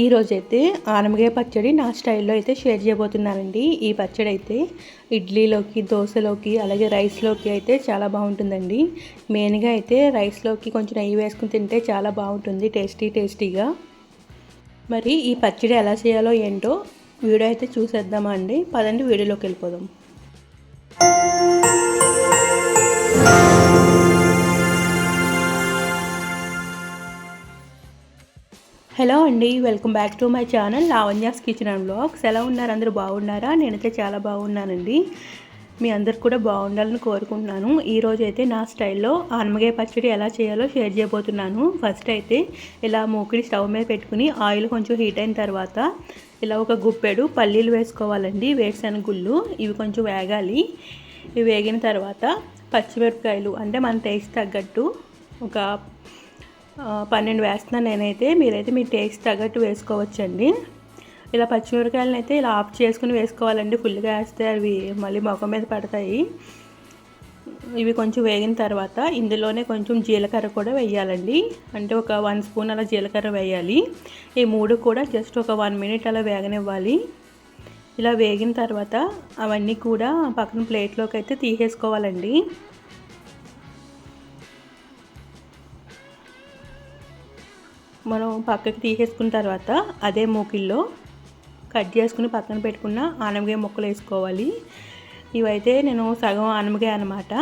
ఈరోజైతే ఆనమకాయ పచ్చడి నా స్టైల్లో అయితే షేర్ చేయబోతున్నానండి. ఈ పచ్చడి అయితే ఇడ్లీలోకి దోశలోకి అలాగే రైస్లోకి అయితే చాలా బాగుంటుందండి. మెయిన్గా అయితే రైస్లోకి కొంచెం నెయ్యి వేసుకుని తింటే చాలా బాగుంటుంది టేస్టీ టేస్టీగా. మరి ఈ పచ్చడి ఎలా చేయాలో ఏంటో వీడియో అయితే చూసేద్దామా అండి? పదండి వీడియోలోకి వెళ్ళిపోదాం. హలో అండి welcome back to my channel Lavanya's kitchen and blogs. ఎలా ఉన్నారు? అందరూ బాగున్నారా? నేనైతే చాలా బాగున్నానండి. మీ అందరు కూడా బాగుండాలని కోరుకుంటున్నాను. ఈరోజు అయితే నా స్టైల్లో ఆనమగాయ పచ్చడి ఎలా చేయాలో షేర్ చేయబోతున్నాను. ఫస్ట్ అయితే ఇలా మూకిడి స్టవ్ మీద పెట్టుకుని ఆయిల్ కొంచెం హీట్ అయిన తర్వాత ఇలా ఒక గుప్పెడు పల్లీలు వేసుకోవాలండి వేరుశనగ గుళ్ళు. ఇవి కొంచెం వేగాలి. ఇవి వేగిన తర్వాత పచ్చిమిరపకాయలు అంటే మన టేస్ట్ తగ్గట్టు ఒక పన్నెండు వేస్తున్నాను నేనైతే. మీరైతే మీ టేస్ట్ తగ్గట్టు వేసుకోవచ్చండి. ఇలా పచ్చిమిరకాయలను అయితే ఇలా ఆఫ్ చేసుకుని వేసుకోవాలండి. ఫుల్గా వేస్తే అవి మళ్ళీ మొఖం మీద పడతాయి. ఇవి కొంచెం వేగిన తర్వాత ఇందులోనే కొంచెం జీలకర్ర కూడా వేయాలండి. అంటే ఒక వన్ స్పూన్ అలా జీలకర్ర వేయాలి. ఈ మూడు కూడా జస్ట్ ఒక వన్ మినిట్ అలా వేగనివ్వాలి. ఇలా వేగిన తర్వాత అవన్నీ కూడా పక్కన ప్లేట్లోకి అయితే తీసేసుకోవాలండి. మనం పక్కకి తీసేసుకున్న తర్వాత అదే మూకిల్లో కట్ చేసుకుని పక్కన పెట్టుకున్న ఆనమగాయ ముక్కలు వేసుకోవాలి. ఇవైతే నేను సగం ఆనమగాయ అనమాట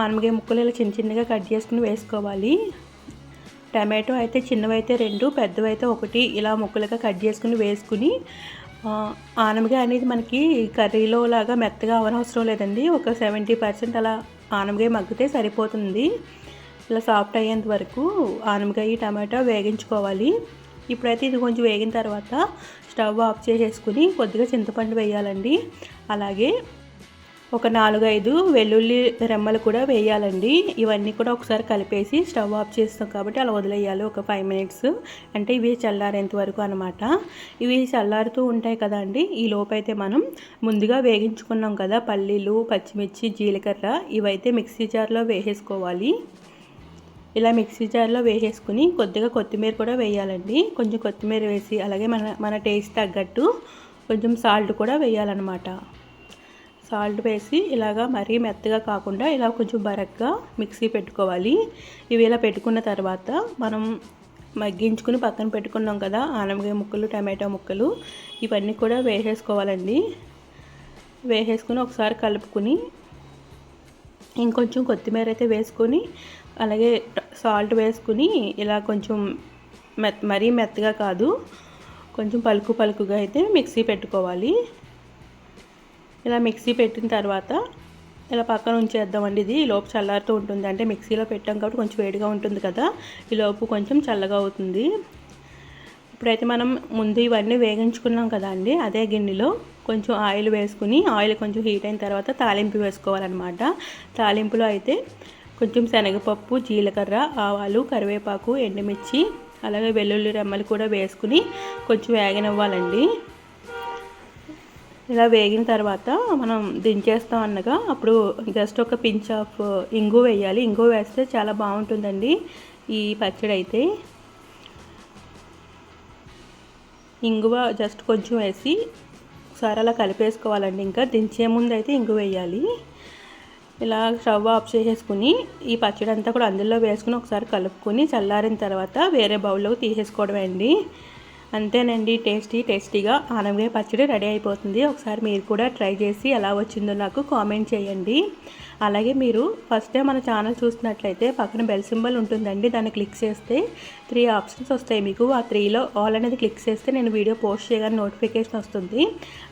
ఆనమగాయ ముక్కలు ఇలా చిన్న చిన్నగా కట్ చేసుకుని వేసుకోవాలి. టమాటో అయితే చిన్నవైతే రెండు పెద్దవైతే ఒకటి ఇలా ముక్కలుగా కట్ చేసుకుని వేసుకుని ఆనమగాయ అనేది మనకి కర్రీలో లాగా మెత్తగా అవనవసరం లేదండి. ఒక సెవెంటీ పర్సెంట్ అలా ఆనమగాయ మగ్గితే సరిపోతుంది. ఇలా సాఫ్ట్ అయ్యేంత వరకు ఆనమకాయ టమాటా వేగించుకోవాలి. ఇప్పుడైతే ఇది కొంచెం వేగిన తర్వాత స్టవ్ ఆఫ్ చేసేసుకుని కొద్దిగా చింతపండు వేయాలండి. అలాగే ఒక నాలుగైదు వెల్లుల్లి రెమ్మలు కూడా వేయాలండి. ఇవన్నీ కూడా ఒకసారి కలిపేసి స్టవ్ ఆఫ్ చేస్తాం కాబట్టి అలా వదిలేయాలి ఒక ఫైవ్ మినిట్స్ అంటే ఇవి చల్లారేంత వరకు అనమాట ఇవి చల్లారుతూ ఉంటాయి కదండి ఈ లోపైతే మనం ముందుగా వేగించుకున్నాం కదా పల్లీలు పచ్చిమిర్చి జీలకర్ర ఇవైతే మిక్సీ జార్లో వేసేసుకోవాలి. ఇలా మిక్సీ జార్లో వేసేసుకుని కొద్దిగా కొత్తిమీర కూడా వేయాలండి. కొంచెం కొత్తిమీర వేసి అలాగే మన మన టేస్ట్ తగ్గట్టు కొంచెం సాల్ట్ కూడా వేయాలన్నమాట. సాల్ట్ వేసి ఇలాగా మరీ మెత్తగా కాకుండా ఇలా కొంచెం బరగ్గా మిక్సీ పెట్టుకోవాలి. ఇవి ఇలా పెట్టుకున్న తర్వాత మనం మగ్గించుకుని పక్కన పెట్టుకున్నాం కదా ఆనమకాయ ముక్కలు టమాటో ముక్కలు ఇవన్నీ కూడా వేసేసుకోవాలండి. వేసేసుకుని ఒకసారి కలుపుకుని ఇంకొంచెం కొత్తిమీర అయితే వేసుకొని అలాగే సాల్ట్ వేసుకుని ఇలా కొంచెం మెత్ మరీ మెత్తగా కాదు కొంచెం పలుకు పలుకుగా అయితే మిక్సీ పెట్టుకోవాలి. ఇలా మిక్సీ పెట్టిన తర్వాత ఇలా పక్కన ఉంచేద్దామండి. ఇది లోపు చల్లారుతూ ఉంటుంది. అంటే మిక్సీలో పెట్టాం కాబట్టి కొంచెం వేడిగా ఉంటుంది కదా. ఈ లోపు కొంచెం చల్లగా అవుతుంది. ఇప్పుడైతే మనం ముందు ఇవన్నీ వేగించుకున్నాం కదా అండి. అదే గిన్నెలో కొంచెం ఆయిల్ వేసుకుని ఆయిల్ కొంచెం హీట్ అయిన తర్వాత తాలింపు వేసుకోవాలన్నమాట. తాలింపులో అయితే కొంచెం శనగపప్పు జీలకర్ర ఆవాలు కరివేపాకు ఎండుమిర్చి అలాగే వెల్లుల్లి రెమ్మలు కూడా వేసుకుని కొంచెం వేగనివ్వాలండి. ఇలా వేగిన తర్వాత మనం దించేస్తాం అనగా అప్పుడు జస్ట్ ఒక పించ్ ఆఫ్ ఇంగు వేయాలి. ఇంగు వేస్తే చాలా బాగుంటుందండి ఈ పచ్చడి అయితే ఇంగువ జస్ట్ కొంచెం వేసి ఒకసారి అలా కలిపేసుకోవాలండి. ఇంకా దించే ముందు అయితే ఇంగు వేయాలి. ఇలా స్టవ్ ఆఫ్ చేసేసుకుని ఈ పచ్చడి అంతా కూడా అందులో వేసుకుని ఒకసారి కలుపుకొని చల్లారిన తర్వాత వేరే బౌల్లోకి తీసేసుకోవడమే అండి. అంతేనండి టేస్టీ టేస్టీగా ఆనమకాయ పచ్చడి రెడీ అయిపోతుంది. ఒకసారి మీరు కూడా ట్రై చేసి ఎలా వచ్చిందో నాకు కామెంట్ చేయండి. అలాగే మీరు ఫస్ట్ టైం మన ఛానల్ చూసినట్లయితే పక్కన బెల్ సింబల్ ఉంటుందండి దాన్ని క్లిక్ చేస్తే త్రీ ఆప్షన్స్ వస్తాయి మీకు. ఆ త్రీలో ఆల్ అనేది క్లిక్ చేస్తే నేను వీడియో పోస్ట్ చేయగానే నోటిఫికేషన్ వస్తుంది.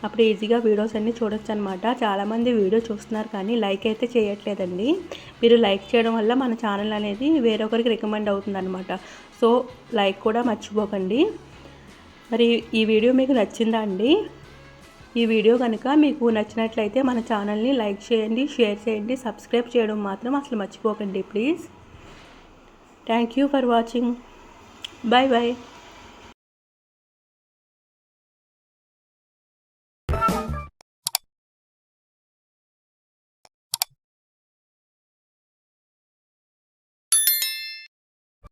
అప్పుడు ఈజీగా వీడియోస్ అన్నీ చూడొచ్చు అనమాట చాలామంది వీడియో చూస్తున్నారు కానీ లైక్ అయితే చేయట్లేదండి. మీరు లైక్ చేయడం వల్ల మన ఛానల్ అనేది వేరొకరికి రికమెండ్ అవుతుంది సో లైక్ కూడా మర్చిపోకండి. మరి ఈ వీడియో మీకు నచ్చిందా అండి? ఈ వీడియో కనుక మీకు నచ్చినట్లయితే మన ఛానల్ని లైక్ చేయండి షేర్ చేయండి సబ్స్క్రైబ్ చేయడం మాత్రం అసలు మర్చిపోకండి please. Thank you for watching. Bye bye